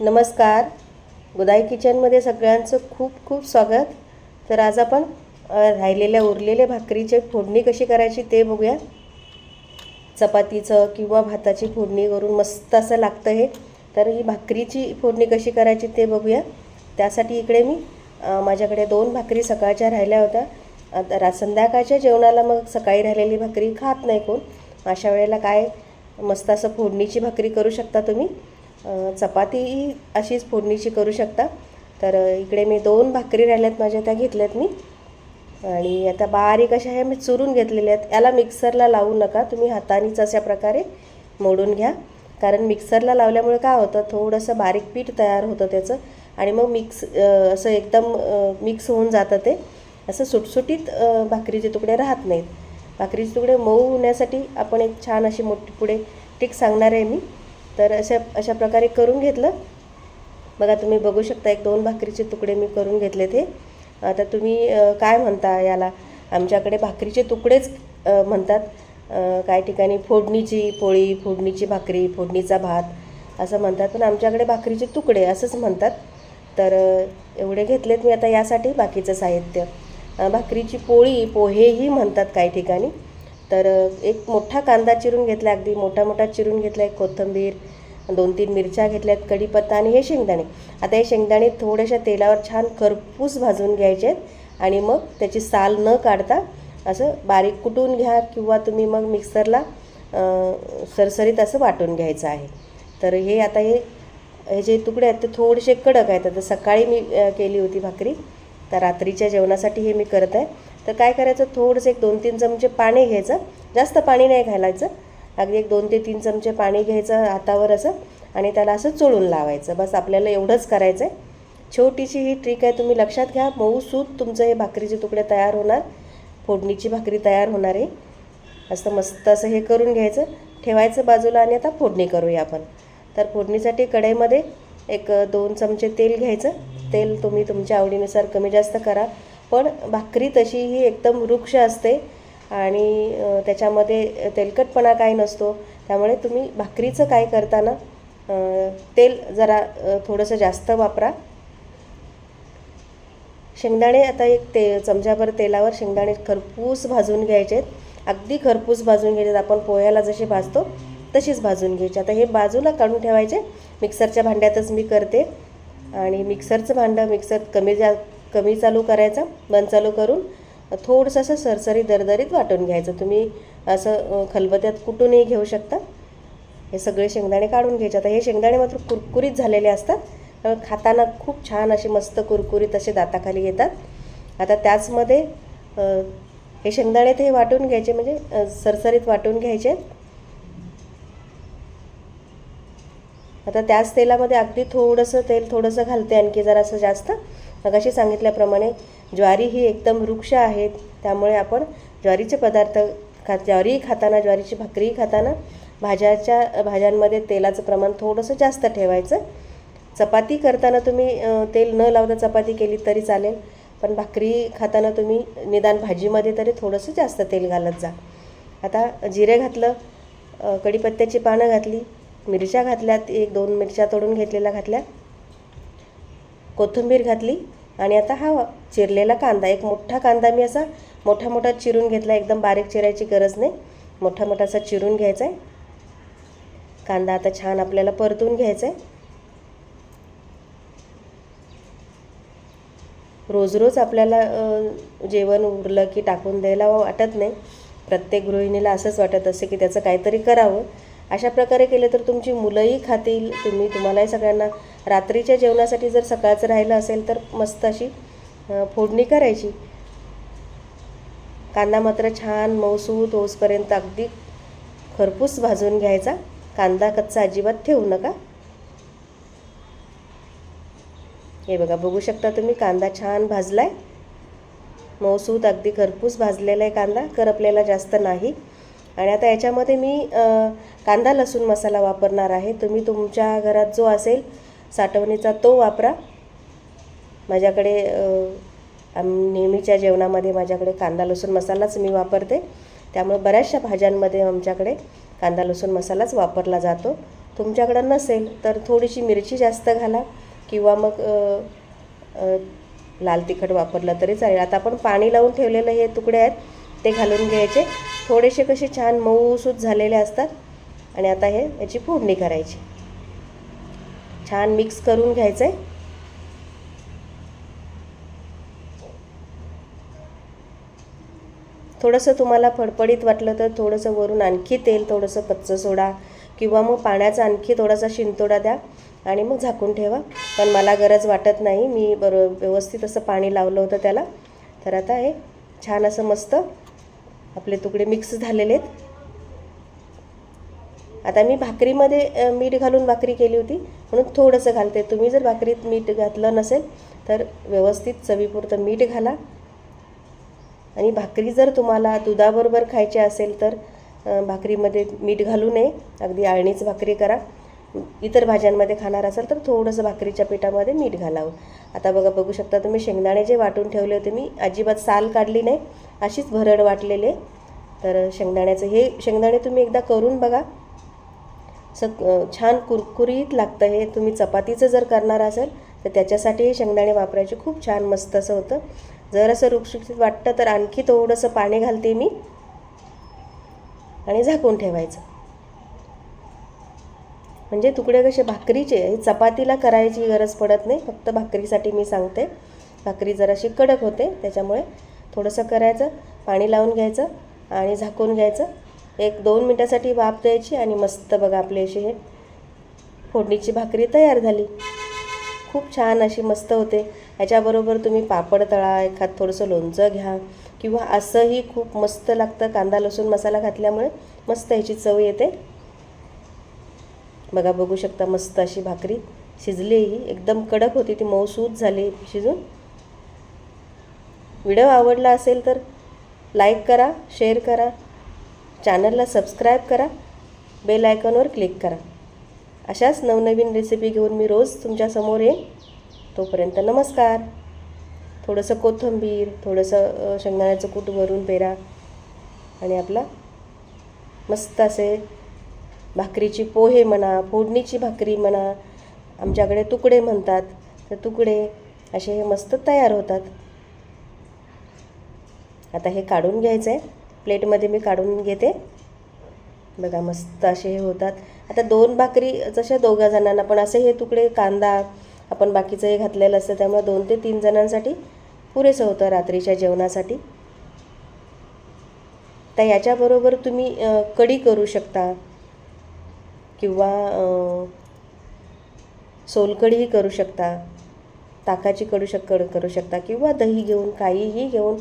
नमस्कार. गुदाई किचनमध्ये सगळ्यांचं खूप खूप स्वागत. तर आज आपण राहिलेल्या उरलेल्या भाकरीची फोडणी कशी करायची ते बघूया. चपातीचं किंवा भाताची फोडणी करून मस्त असं लागतं हे. तर ही भाकरीची फोडणी कशी करायची ते बघूया. त्यासाठी इकडे मी माझ्याकडे दोन भाकरी सकाळच्या राहिल्या होत्या. आता रा संध्याकाळच्या जेवणाला मग सकाळी राहिलेली भाकरी खात नाही कोण. अशा वेळेला काय मस्त असं फोडणीची भाकरी करू शकता तुम्ही. चपाती अशीच फोडणीची करू शकता. तर इकडे मी दोन भाकरी राहिल्यात माझ्या त्या घेतल्यात मी. आणि आता बारीक अशा ह्या मी चुरून घेतलेल्या आहेत. याला मिक्सरला लावू नका. तुम्ही हातानेच अशा प्रकारे मोडून घ्या. कारण मिक्सरला लावल्यामुळे काय होतं थोडंसं बारीक पीठ तयार होतं त्याचं. आणि मग मिक्स असं एकदम मिक्स होऊन जातं ते. असं सुटसुटीत भाकरीचे तुकडे राहत नाहीत. भाकरीचे तुकडे मऊ होण्यासाठी आपण एक छान अशी मोठी पुढे टिक सांगणार आहे मी. तर अशा अशा प्रकारे करून घेतलं. बघा तुम्ही बघू शकता एक दोन भाकरीचे तुकडे मी करून घेतले ते. आता तुम्ही काय म्हणता याला? आमच्याकडे भाकरीचे तुकडेच म्हणतात. काही ठिकाणी फोडणीची पोळी फोडणीची भाकरी फोडणीचा भात असं म्हणतात. पण आमच्याकडे भाकरीचे तुकडे असंच म्हणतात. तर एवढे घेतलेत मी आता यासाठी बाकीचं साहित्य. भाकरीची पोळी पोहेही म्हणतात काही ठिकाणी. तर एक मोठा कांदा चिरून घेतला अगदी मोठा मोठा चिरून घेतला एक कोथिंबीर दोन तीन मिरच्या घेतल्या आहेत कढीपत्ता आणि हे शेंगदाणे. आता हे शेंगदाणे थोड्याशा तेलावर छान खरपूस भाजून घ्यायचे आहेत आणि मग त्याची साल न काढता असं बारीक कुटून घ्या किंवा तुम्ही मग मिक्सरला सरसरीत असं वाटून घ्यायचं आहे. तर हे आता हे हे जे तुकडे आहेत ते थोडेसे कडक आहेत. आता सकाळी मी केली होती भाकरी तर रात्रीच्या जेवणासाठी हे मी करत आहे. तर काय करायचं? थोडंसं एक दोन तीन चमचे पाणी घ्यायचं. जास्त पाणी नाही घालायचं. अगदी एक दोन ते तीन चमचे पाणी घ्यायचं हातावर असं आणि त्याला असं चोळून लावायचं. बस आपल्याला एवढंच करायचं आहे छोटीशी ही ट्रिक आहे तुम्ही लक्षात घ्या. मऊसूत तुमचं हे भाकरीचे तुकडे तयार होणार. फोडणीची भाकरी तयार होणार आहे. असं मस्त असं हे करून घ्यायचं. ठेवायचं बाजूला आणि आता फोडणी करूया आपण. तर फोडणीसाठी कढईमध्ये एक दोन चमचे तेल घ्यायचं. तेल तुम्ही तुमच्या आवडीनुसार कमी जास्त करा. पण भाकरी तशी ही एकदम वृक्ष असते आणि त्याच्यामध्ये तेलकटपणा काय नसतो. त्यामुळे तुम्ही भाकरीचं काय करताना तेल जरा थोडंसं जास्त वापरा. शेंगदाणे आता एक ते चमच्याभर तेलावर शेंगदाणे खरपूस भाजून घ्यायचे आहेत. अगदी खरपूस भाजून घ्यायचे आपण पोह्याला जशी भाजतो तशीच भाजून घ्यायची. आता हे बाजूला काढून ठेवायचे. मिक्सरच्या भांड्यातच मी करते. आणि मिक्सरचं भांडं मिक्सर कमी जा कमी चालू करायचं बंद चालू करून थोडंसं असं सरसरी दरदरीत वाटून घ्यायचं. तुम्ही असं खलबत्यात कुठूनही घेऊ शकता. हे सगळे शेंगदाणे काढून घ्यायचे. आता हे शेंगदाणे मात्र कुरकुरीत झालेले असतात. खाताना खूप छान असे मस्त कुरकुरीत असे दाताखाली येतात. आता त्याचमध्ये हे शेंगदाणे ते वाटून घ्यायचे म्हणजे सरसरीत वाटून घ्यायचे. आता त्याच तेलामध्ये अगदी थोडंसं तेल थोडंसं घालते आणखी जरासं जास्त. मगाशी सांगितल्याप्रमाणे ज्वारी ही एकदम वृक्ष आहेत त्यामुळे आपण ज्वारीचे पदार्थ खा ज्वारी खाताना ज्वारीची भाकरी खाताना भाज्याच्या भाज्यांमध्ये तेलाचं प्रमाण थोडंसं जास्त ठेवायचं. चपाती करताना तुम्ही तेल न लावता चपाती केली तरी चालेल पण भाकरी खाताना तुम्ही निदान भाजीमध्ये तरी थोडंसं जास्त तेल घालत जा. आता जिरे घातलं कढीपत्त्याची पानं घातली मिरच्या घातल्यात एक दोन मिरच्या तोडून घेतलेल्या घातल्या कोथिंबीर घातली आणि आता हा चिरलेला कांदा एक मोठा कांदा मी असा मोठा मोठा चिरून घेतला एकदम बारीक चिरायची गरज नाही. मोठा मोठा असा चिरून घ्यायचा आहे कांदा आता छान आपल्याला परतून घ्यायचा आहे रोज रोज आपल्याला जेवण उरलं की टाकून द्यायला वाटत नाही. प्रत्येक गृहिणीला असंच वाटत असते की त्याचं काहीतरी करावं. अशा प्रकारे केलं तर तुमची मुलंही खातील. तुम्ही तुम्हालाही सगळ्यांना रात्रीच्या जेवणासाठी जर सकाळचं राहिलं असेल तर मस्त अशी फोडणी करायची. कांदा मात्र छान मऊसूत होसपर्यंत अगदी खरपूस भाजून घ्यायचा. कांदा कच्चा अजिबात ठेवू नका. हे बघा बघू शकता तुम्ही कांदा छान भाजला आहे मऊसूत अगदी खरपूस भाजलेला आहे कांदा करपलेला जास्त नाही. आणि आता याच्यामध्ये मी कांदा लसूण मसाला वापरणार आहे. तुम्ही तुमच्या घरात जो असेल साठवणीचा तो वापरा. माझ्याकडे नेहमीच्या जेवणामध्ये माझ्याकडे कांदा लसूण मसालाच मी वापरते. त्यामुळे बऱ्याचशा भाज्यांमध्ये आमच्याकडे कांदा लसूण मसालाच वापरला जातो. तुमच्याकडं नसेल तर थोडीशी मिरची जास्त घाला किंवा मग लाल तिखट वापरलं तरी चालेल. आता आपण पाणी लावून ठेवलेलं हे तुकडे आहेत ते घालून घ्यायचे. थोडेसे कसे छान मऊसूत झालेले असतात. आणि आता हे याची फोडणी करायची. छान मिक्स करून घ्यायचं आहे थोडंसं तुम्हाला फडफडीत वाटलं तर थोडंसं वरून आणखी तेल थोडंसं कच्चं सोडा किंवा मग पाण्याचा आणखी थोडासा शिंतोडा द्या आणि मग झाकून ठेवा. पण मला गरज वाटत नाही. मी बरो व्यवस्थित असं पाणी लावलं होतं त्याला. तर आता हे छान असं मस्त आपले तुकडे मिक्स झालेले आहेत. आता मी भाकरीमध्ये मीठ घालून भाकरी केली होती. म्हणून थोडंसं घालते. तुम्ही जर भाकरीत मीठ घातलं नसेल तर व्यवस्थित चवीपुरतं मीठ घाला. आणि भाकरी जर तुम्हाला दुधाबरोबर खायची असेल तर भाकरीमध्ये मीठ घालू नये. अगदी आळणीच भाकरी करा. इतर भाज्यांमध्ये खाणार असाल तर थोडंसं भाकरीच्या पिठामध्ये मीठ घालावं. आता बघा बघू शकता तुम्ही शेंगदाणे जे वाटून ठेवले होते मी अजिबात साल काढली नाही. अशीच भरड वाटलेले. तर शेंगदाण्याचं हे शेंगदाणे तुम्ही एकदा करून बघा. स छान कुरकुरीत लागतं हे. तुम्ही चपातीचं जर करणार असाल तर त्याच्यासाठीही शेंगदाणे वापरायचे. खूप छान मस्त असं होतं. जर असं रुपशिक्षित वाटतं तर आणखी थोडंसं पाणी घालते मी. आणि झाकून ठेवायचं. म्हणजे तुकडे कसे भाकरीचे हे चपातीला करायची गरज पडत नाही. फक्त भाकरीसाठी मी सांगते. भाकरी जराशी कडक होते त्याच्यामुळे थोडंसं करायचं पाणी लावून घ्यायचं आणि झाकून घ्यायचं. एक दोन मिनटासाठी वाफ द्यायची आणि मस्त बघा आपली अशी हे फोडणीची भाकरी तयार झाली. खूप छान अशी मस्त होते. याच्याबरोबर तुम्ही पापड तळा एखाद थोडंसं लोणचं घ्या किंवा असंही खूप मस्त लागतं कांदा लसूण मसाला घातल्यामुळे मस्त ह्याची चव येते. बघा बघू शकता मस्त अशी भाकरी शिजली ही. एकदम कडक होती ती मऊसूत झाली शिजून. व्हिडिओ आवडला असेल तर लाईक करा शेअर करा चॅनलला सबस्क्राईब करा बेल आयकॉनवर क्लिक करा. अशाच नवनवीन रेसिपी घेऊन मी रोज तुमच्यासमोर येईन. तोपर्यंत नमस्कार. थोडंसं कोथिंबीर थोडंसं शेंगदाण्याचं कूट भरून पेरा आणि आपला मस्त असे भाकरीची पोहे म्हणा फोडणीची भाकरी म्हणा आमच्याकडे तुकडे म्हणतात. तर तुकडे असे हे मस्त तयार होतात. आता हे काढून घ्यायचं आहे प्लेटमध्ये मी काढून घेते. बघा मस्त असे हे होतात. आता दोन भाकरी जशा दोघा जणांना पण असे हे तुकडे कांदा आपण बाकीचं हे घातलेलं असतं त्यामुळे दोन ते तीन जणांसाठी पुरेसं होतं रात्रीच्या जेवणासाठी. तर याच्याबरोबर तुम्ही कढी करू शकता. किंवा सोलकढीही करू शकता. ताकाची कडू शक करू शकता. किंवा दही घेऊन काहीही घेऊन